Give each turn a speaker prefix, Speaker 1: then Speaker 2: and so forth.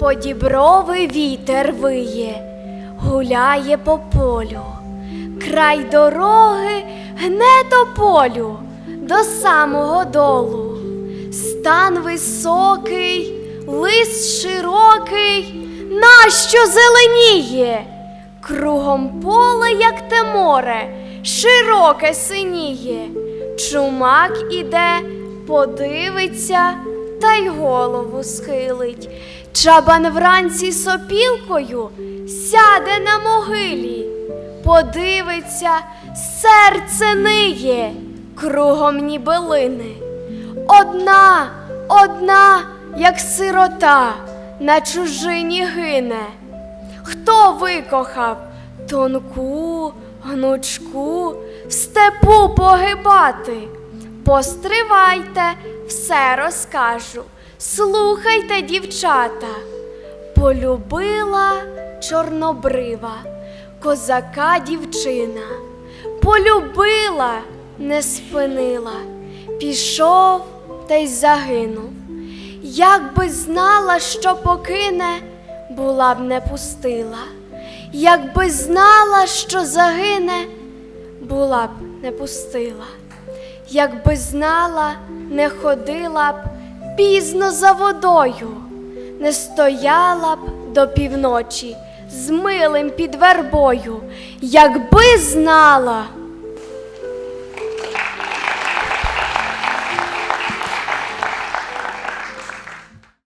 Speaker 1: По діброви вітер виє, гуляє по полю, край дороги гне тополю до самого долу. Стан високий, лист широкий, нащо зеленіє? Кругом поле, як те море, широке синіє. Чумак іде, подивиться та й голову схилить. Чабан вранці сопілкою сяде на могилі, подивиться, серце ниє, кругом ніби лине. Одна, одна, як сирота, на чужині гине. Хто викохав тонку, гнучку, в степу погибати? Постривайте, все розкажу. Слухайте, дівчата. Полюбила чорнобрива, козака дівчина. Полюбила, не спинила, пішов та й загинув. Як би знала, що покине, була б не пустила. Якби знала, що загине, була б не пустила. Якби знала, не ходила б пізно за водою, не стояла б до півночі з милим під вербою. Якби знала,